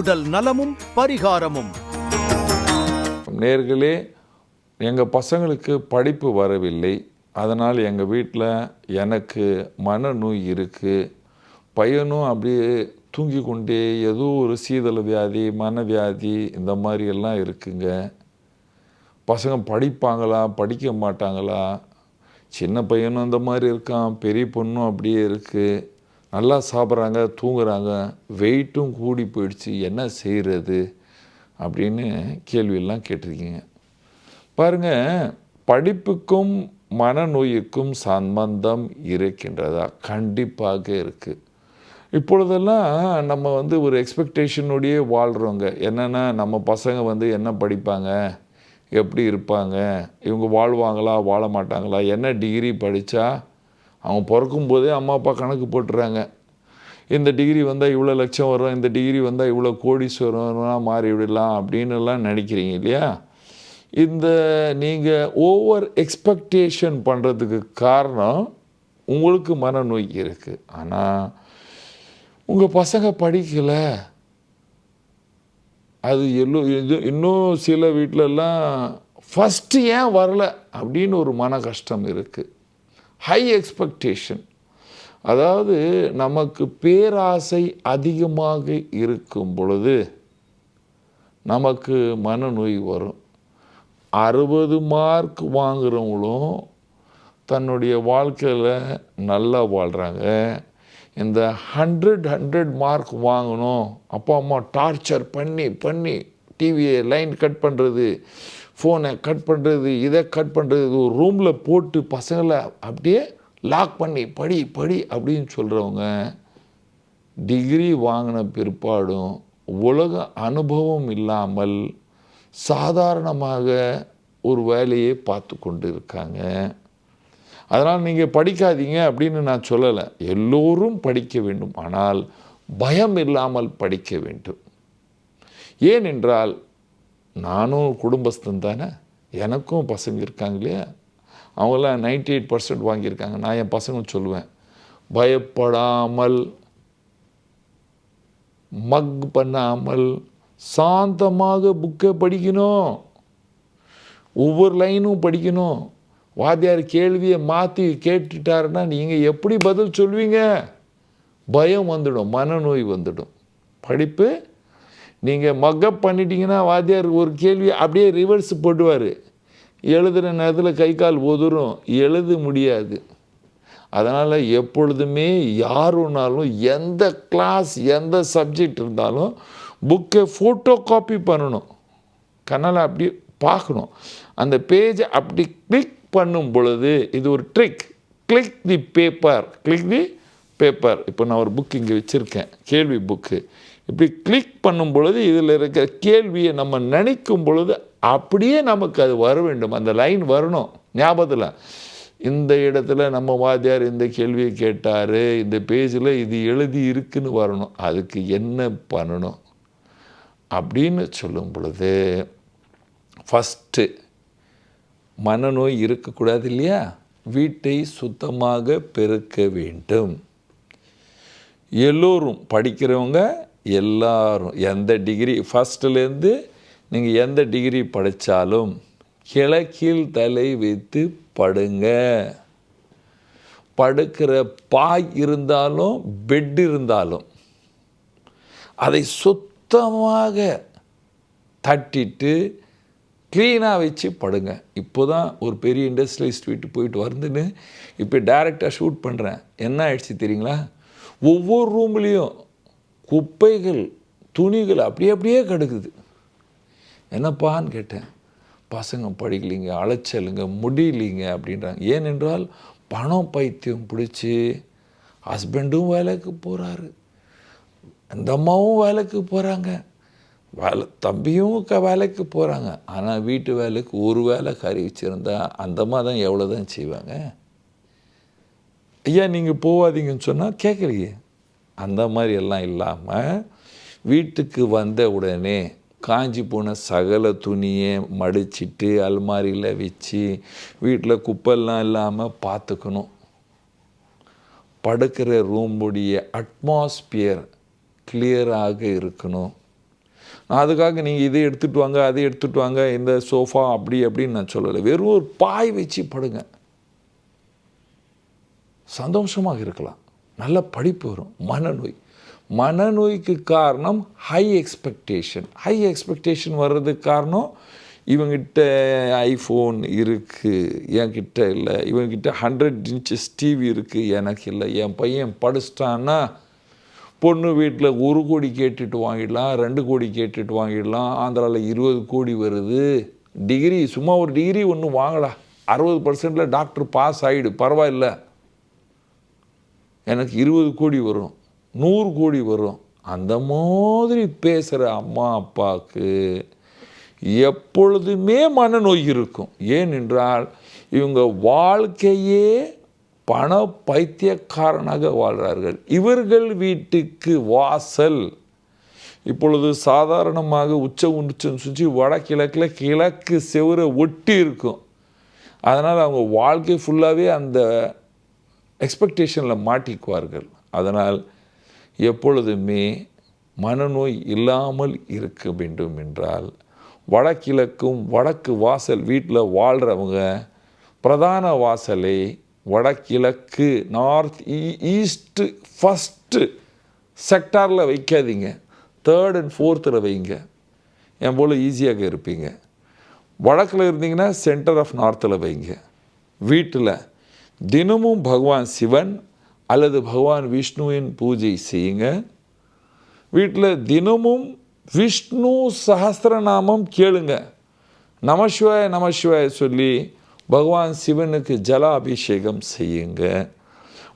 உடல் நலமும் பரிகாரமும். நேர்களே எங்கள் பசங்களுக்கு படிப்பு வரவில்லை. அதனால் எங்கள் வீட்டில் எனக்கு மன நோய் இருக்குது பையனும் அப்படியே தூங்கி கொண்டே ஏதோ ஒரு சீதள வியாதி மனவியாதி இந்த மாதிரி எல்லாம் இருக்குங்க. பசங்க படிப்பாங்களா படிக்க மாட்டாங்களா? சின்ன பையனும் அந்த மாதிரி இருக்கான் பெரிய பொண்ணும் அப்படியே இருக்குது நல்லா சாப்பிட்றாங்க தூங்குறாங்க வெயிட்டும் கூடி போயிடுச்சு என்ன செய்கிறது அப்படின்னு கேள்வியெல்லாம் கேட்டிருக்கீங்க. பாருங்க படிப்புக்கும் மனநோய்க்கும் சம்பந்தம் இருக்கின்றதா? கண்டிப்பாக இருக்குது இப்பொழுதெல்லாம் நம்ம வந்து ஒரு எக்ஸ்பெக்டேஷனோடையே வாழ்கிறோங்க என்னென்னா நம்ம பசங்க வந்து என்ன படிப்பாங்க? எப்படி இருப்பாங்க? இவங்க வாழ்வாங்களா? வாழ மாட்டாங்களா? என்ன டிகிரி படித்தா அவன் பிறக்கும்போதே அம்மா அப்பா கணக்கு போட்டுறாங்க. இந்த டிகிரி வந்தால் இவ்வளோ லட்சம் வரும் இந்த டிகிரி வந்தால் இவ்வளோ கோடீஸ்வரம்லாம் மாறி விடலாம் அப்படின்னுலாம் நினைக்கிறீங்க இல்லையா? இந்த நீங்கள் ஓவர் எக்ஸ்பெக்டேஷன் பண்ணுறதுக்கு காரணம் உங்களுக்கு மனநோய் இருக்குது ஆனால் உங்கள் பசங்க படிக்கலை. அது எல்லோ இன்னும் சில வீட்டிலலாம் ஃபஸ்ட்டு ஏன் வரல அப்படின்னு ஒரு மன கஷ்டம் இருக்குது ஹை எக்ஸ்பெக்டேஷன் அதாவது நமக்கு பேராசை அதிகமாக இருக்கும் பொழுது நமக்கு மனநோய் வரும். அறுபது மார்க் வாங்குறவங்களும் தன்னுடைய வாழ்க்கையில் நல்லா வாழ்கிறாங்க இந்த ஹண்ட்ரட் ஹண்ட்ரட் மார்க் வாங்கணும். அப்பா அம்மா டார்ச்சர் பண்ணி பண்ணி டிவியை லைன் கட் பண்ணுறது ஃபோனை கட் பண்ணுறது இதை கட் பண்ணுறது ஒரு ரூமில் போட்டு பசங்களை அப்படியே லாக் பண்ணி படி படி அப்படின்னு சொல்கிறவங்க டிகிரி வாங்கின பிற்பாடும் உலக அனுபவம் இல்லாமல் சாதாரணமாக ஒரு வேலையை பார்த்து கொண்டு இருக்காங்க அதனால் நீங்கள் படிக்காதீங்க அப்படின்னு நான் சொல்லலை. எல்லோரும் படிக்க வேண்டும். ஆனால் பயம் இல்லாமல் படிக்க வேண்டும். ஏனென்றால் நானும் குடும்பஸ்தன் தானே. எனக்கும் பசங்க இருக்காங்க இல்லையா? அவங்களாம் நைன்டி எயிட் பர்சன்ட் வாங்கியிருக்காங்க. நான் என் பசங்க சொல்லுவேன் பயப்படாமல் மக் பண்ணாமல் சாந்தமாக புக்கை படிக்கணும். ஒவ்வொரு லைனும் படிக்கணும். வாத்தியார் கேள்வியை மாற்றி கேட்டுட்டாருன்னா நீங்கள் எப்படி பதில் சொல்வீங்க? பயம் வந்துடும் மனநோய் வந்துடும். படிப்பு நீங்கள் மக்கப் பண்ணிட்டீங்கன்னா வாத்தியார் ஒரு கேள்வி அப்படியே ரிவர்ஸ் போட்டுவார். எழுதுகிற நேரத்தில் கை கால் உதறும். எழுத முடியாது. அதனால் எப்பொழுதுமே யார் ஒன்றாலும் எந்த கிளாஸ் எந்த சப்ஜெக்ட் இருந்தாலும் புக்கை ஃபோட்டோ காப்பி பண்ணணும். கண்ணால் அப்படி பார்க்கணும். அந்த பேஜை அப்படி கிளிக் பண்ணும் பொழுது இது ஒரு trick click the paper click the paper இப்போ நான் ஒரு புக் இங்கே வச்சுருக்கேன். கேள்வி புக்கு இப்படி கிளிக் பண்ணும் பொழுது இதில் இருக்கிற கேள்வியை நம்ம நினைக்கும் பொழுது அப்படியே நமக்கு அது வர வேண்டும். அந்த லைன் வரணும். ஞாபகத்தில் இந்த இடத்துல நம்ம வாத்தியார் இந்த கேள்வியை கேட்டார் இந்த பேஜில் இது எழுதி இருக்குன்னு வரணும். அதுக்கு என்ன பண்ணணும்? அப்படின்னு சொல்லும் பொழுது ஃபஸ்ட்டு மனநோய் இருக்கக்கூடாது இல்லையா? வீட்டை சுத்தமாக பெருக்க வேண்டும். எல்லோரும் படிக்கிறவங்க எல்லாரும் எந்த டிகிரி ஃபஸ்ட்டுலேருந்து நீங்கள் எந்த டிகிரி படித்தாலும் கிழக்கில் தலை வைத்து படுங்க. படுக்கிற பாய் இருந்தாலும் பெட் இருந்தாலும் அதை சுத்தமாக தட்டிட்டு க்ளீனாக வச்சு படுங்க. இப்போ தான் ஒரு பெரிய இண்டஸ்ட்ரியலிஸ்ட் வீட்டு போயிட்டு வந்துன்னு இப்போ டைரெக்டாக ஷூட் பண்ணுறேன் என்ன ஆயிடுச்சு தெரியுங்களா? ஒவ்வொரு ரூம்லேயும் குப்பைகள் துணிகள் அப்படியே அப்படியே கிடக்குது. என்னப்பான்னு கேட்டேன். பசங்க படிக்கலைங்க அலைச்சலுங்க முடியலைங்க அப்படின்றாங்க. ஏனென்றால் பணம் பைத்தியம் பிடிச்சி ஹஸ்பண்டும் வேலைக்கு போகிறாரு அந்த அம்மாவும் வேலைக்கு போகிறாங்க வேலை தம்பியும் க வேலைக்கு போகிறாங்க ஆனால் வீட்டு வேலைக்கு ஒரு வேலை கறி வச்சுருந்தா அந்த அம்மா தான் எவ்வளோ தான் செய்வாங்க? ஐயா நீங்கள் போகாதீங்கன்னு சொன்னால் கேட்கலையே அந்த மாதிரி எல்லாம் இல்லாமல் வீட்டுக்கு வந்த உடனே காஞ்சி போன சகல துணியை மடிச்சிட்டு அல்மாரியில் வச்சு வீட்டில் குப்பெல்லாம் இல்லாமல் பார்த்துக்கணும் படுக்கிற ரூமுடைய அட்மாஸ்பியர் கிளியராக இருக்கணும். நான் அதுக்காக நீங்கள் இதை எடுத்துகிட்டு வாங்க அதை எடுத்துகிட்டு வாங்க இந்த சோஃபா அப்படி அப்படின்னு நான் சொல்லலை. வெறும் ஒரு பாய் வச்சு படுங்க. சந்தோஷமாக இருக்கலாம். நல்ல படிப்பு வரும். மனநோய். மனநோய்க்கு காரணம் ஹை எக்ஸ்பெக்டேஷன் ஹை எக்ஸ்பெக்டேஷன் வர்றதுக்கு காரணம் இவங்கிட்ட ஐஃபோன் இருக்குது என்கிட்ட இல்லை. இவங்கிட்ட ஹண்ட்ரட் இன்ச்சஸ் டிவி இருக்குது எனக்கு இல்லை. என் பையன் படிச்சிட்டான்னா பொண்ணு வீட்டில் ஒரு கோடி கேட்டுட்டு வாங்கிடலாம் ரெண்டு கோடி கேட்டுட்டு வாங்கிடலாம் ஆந்திராவில் இருபது கோடி வருது. டிகிரி சும்மா ஒரு டிகிரி ஒன்று வாங்கலாம் அறுபது பர்சன்டில் டாக்டர் பாஸ் ஆகிடு பரவாயில்ல. எனக்கு இருபது கோடி வரும் நூறு கோடி வரும். அந்த மாதிரி பேசுகிற அம்மா அப்பாவுக்கு எப்பொழுதுமே மனநோய் இருக்கும். ஏனென்றால் இவங்க வாழ்க்கையே பண பைத்தியக்காரனாக வாழ்கிறார்கள் இவர்கள் வீட்டுக்கு வாசல். இப்பொழுது சாதாரணமாக உச்ச உச்சம் சுற்றி வடகிழக்கில் கிழக்கு செவரை ஒட்டி இருக்கும். அதனால் அவங்க வாழ்க்கை ஃபுல்லாகவே அந்த எக்ஸ்பெக்டேஷனில் மாட்டிக்குவார்கள். அதனால் எப்பொழுதுமே மனநோய் இல்லாமல் இருக்க வேண்டும் என்றால் வடகிழக்கும் வடக்கு வாசல் வீட்டில் வாழ்கிறவங்க பிரதான வாசலை வடகிழக்கு நார்த் ஈஸ்ட்டு ஃபஸ்ட்டு செக்டாரில் வைக்காதீங்க. தேர்ட் அண்ட் ஃபோர்த்தில் வைங்க. என் போல் ஈஸியாக இருப்பீங்க. வடக்கில் இருந்தீங்கன்னா சென்டர் ஆஃப் நார்த்தில் வைங்க. வீட்டில் தினமும் பகவான் சிவன் அல்லது பகவான் விஷ்ணுவின் பூஜை செய்யுங்க. வீட்டில் தினமும் விஷ்ணு சஹஸ்ரநாமம் கேளுங்க. நமசிவாய நமசிவாய சொல்லி பகவான் சிவனுக்கு ஜல அபிஷேகம் செய்யுங்க.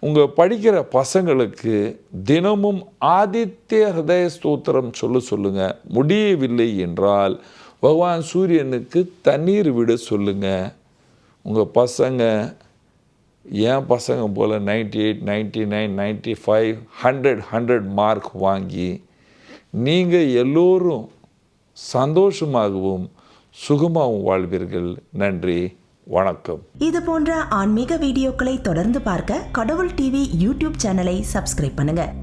உங்கள் படிக்கிற பசங்களுக்கு தினமும் ஆதித்ய ஹிருதய ஸ்தோத்திரம் சொல்ல சொல்லுங்கள் முடியவில்லை என்றால் பகவான் சூரியனுக்கு தண்ணீர் விட சொல்லுங்கள் உங்கள் பசங்க என் பசங்க போல் ninety eight ninety nine ninety five hundred hundred mark வாங்கி நீங்கள் எல்லோரும் சந்தோஷமாகவும் சுகமாகவும் வாழ்வீர்கள். நன்றி வணக்கம். இது போன்ற ஆன்மீக வீடியோக்களை தொடர்ந்து பார்க்க கடவுள் டிவி யூடியூப் சேனலை சப்ஸ்கிரைப் பண்ணுங்க.